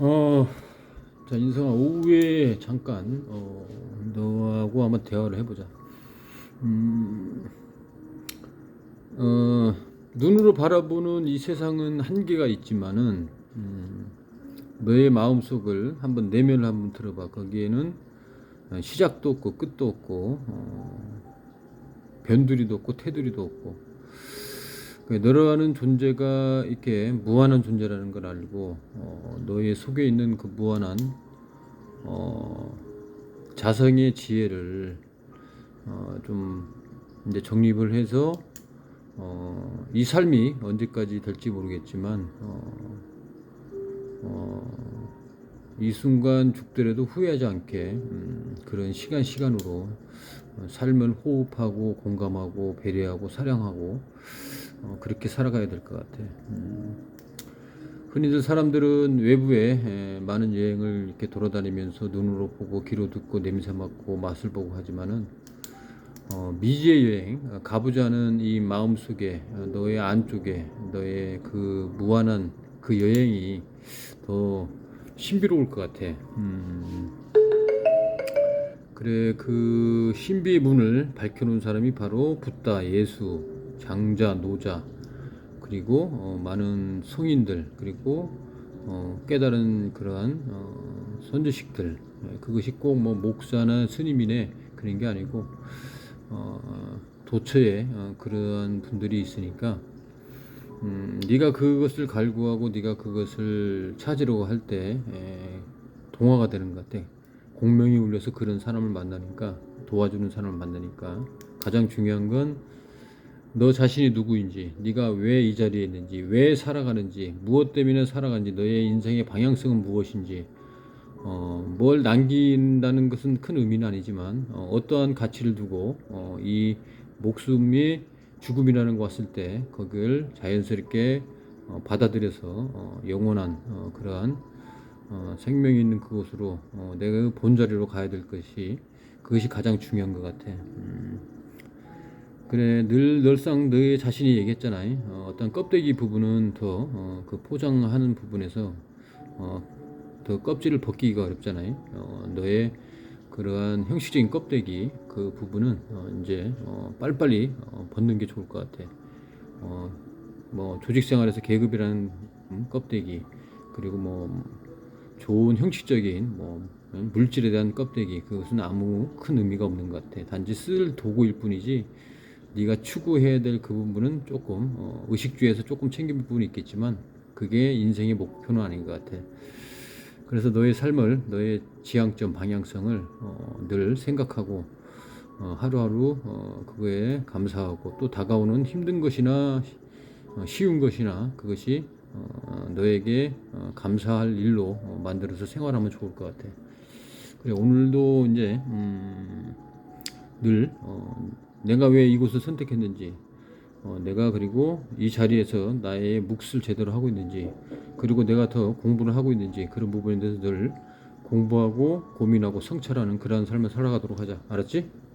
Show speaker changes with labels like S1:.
S1: 어, 자 인성아 오후에 잠깐 어, 너하고 한번 대화를 해보자. 음, 어, 눈으로 바라보는 이 세상은 한계가 있지만은 음, 너의 마음 속을 한번 내면을 한번 들어봐. 거기에는 어, 시작도 없고 끝도 없고 어, 변두리도 없고 테두리도 없고 그 너라는 존재가 이렇게 무한한 존재라는 걸 알고 어, 너의 속에 있는 그 무한한 어, 자성의 지혜를 어, 좀 이제 정립을 해서 어, 이 삶이 언제까지 될지 모르겠지만 어, 어, 이 순간 죽더라도 후회하지 않게 음, 그런 시간 시간으로 어, 삶을 호흡하고 공감하고 배려하고 사랑하고 어, 그렇게 살아가야 될 것 같아. 음. 흔히들 사람들은 외부에 에, 많은 여행을 이렇게 돌아다니면서 눈으로 보고 귀로 듣고 냄새 맡고 맛을 보고 하지만은 어, 미지의 여행 어, 가보자는 이 마음 속에 어, 너의 안쪽에 너의 그 무한한 그 여행이 더 신비로울 것 같아. 음. 그래 그 신비의 문을 밝혀놓은 사람이 바로 붓다, 예수, 장자, 노자 그리고 어, 많은 성인들 그리고 어, 깨달은 그러한 어, 선지식들 예, 그것이 꼭 뭐 목사나 스님이네 그런 게 아니고 어, 도처에 어, 그러한 분들이 있으니까 음, 네가 그것을 갈구하고 네가 그것을 찾으려고 할 때 동화가 되는 것 같아. 공명이 울려서 그런 사람을 만나니까 도와주는 사람을 만나니까 가장 중요한 건 너 자신이 누구인지, 네가 왜 이 자리에 있는지, 왜 살아가는지, 무엇 때문에 살아가는지, 너의 인생의 방향성은 무엇인지, 어, 뭘 남긴다는 것은 큰 의미는 아니지만 어, 떠한 가치를 두고 어, 이 목숨이 죽음이라는 거 왔을 때 그걸 자연스럽게 어, 받아들여서 어, 영원한 어, 그러한 어, 생명이 있는 그곳으로 어, 내가 본자리로 가야 될 것이 그것이 가장 중요한 것 같아. 음. 그래 늘 늘상 너의 자신이 얘기했잖아. 어, 어떤 껍데기 부분은 더 어, 그 포장하는 부분에서 어, 더 껍질을 벗기기가 어렵잖아요. 어, 너의 그러한 형식적인 껍데기 그 부분은 어, 이제 어, 빨리빨리 어, 벗는 게 좋을 것 같아. 어, 뭐 조직 생활에서 계급이라는 음, 껍데기 그리고 뭐 좋은 형식적인 뭐 음, 물질에 대한 껍데기 그것은 아무 큰 의미가 없는 것 같아. 단지 쓸 도구일 뿐이지 네가 추구해야 될 그 부분은 조금 어, 의식주에서 조금 챙길 부분이 있겠지만 그게 인생의 목표는 아닌 것 같아. 그래서 너의 삶을 너의 지향점 방향성을 어, 늘 생각하고 어, 하루하루 어, 그거에 감사하고 또 다가오는 힘든 것이나 어, 쉬운 것이나 그것이 어, 너에게 어, 감사할 일로 어, 만들어서 생활하면 좋을 것 같아. 그래 오늘도 이제 음, 늘 어, 내가 왜 이곳을 선택했는지 어, 내가 그리고 이 자리에서 나의 몫을 제대로 하고 있는지 그리고 내가 더 공부를 하고 있는지 그런 부분에 대해서 늘 공부하고 고민하고 성찰하는 그러한 삶을 살아가도록 하자 알았지?